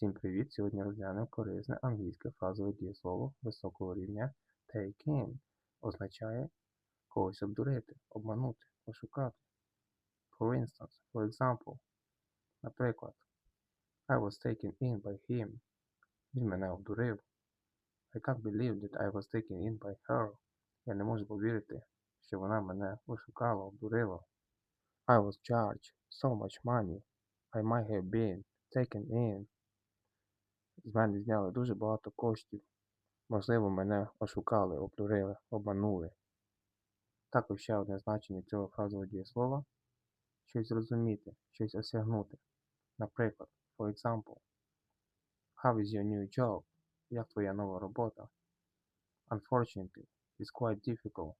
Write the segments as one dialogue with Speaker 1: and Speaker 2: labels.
Speaker 1: Всім привіт! Сьогодні розглянемо корисне англійське фразове дієслово високого рівня take in. Означає когось обдурити, обманути, ошукати. For instance, for example. Наприклад, I was taken in by him. Він мене обдурив. I can't believe that I was taken in by her. Я не можу повірити, що вона мене ошукала, обдурила. I was charged so much money. I might have been taken in. З мене зняли дуже багато коштів. Можливо, мене ошукали, обдурили, обманули. Також ще одне значення цього фразового дієслова щось зрозуміти, щось осягнути. Наприклад, for example, How is your new job? Як твоя нова робота? Unfortunately, it's quite difficult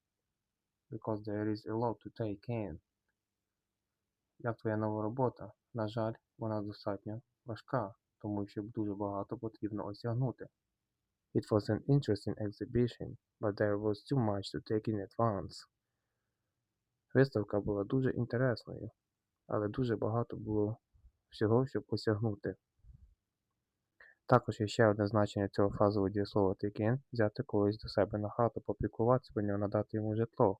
Speaker 1: because there is a lot to take in. Як твоя нова робота? На жаль, вона достатньо важка, тому що дуже багато потрібно осягнути. It was an interesting exhibition, but there was too much to take in at once. Виставка була дуже інтересною, але дуже багато було всього, щоб осягнути. Також є ще одне значення цього фразового дієслова take in – взяти когось до себе на хату, попіклуватися про нього, надати йому житло.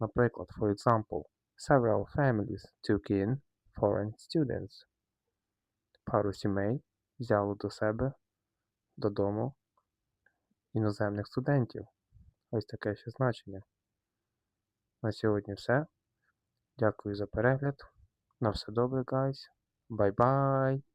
Speaker 1: Наприклад, for example, several families took in foreign students. Пару сімей взяло до себе додому іноземних студентів. Ось таке ще значення. На сьогодні все. Дякую за перегляд. На все добре, guys. Bye-bye.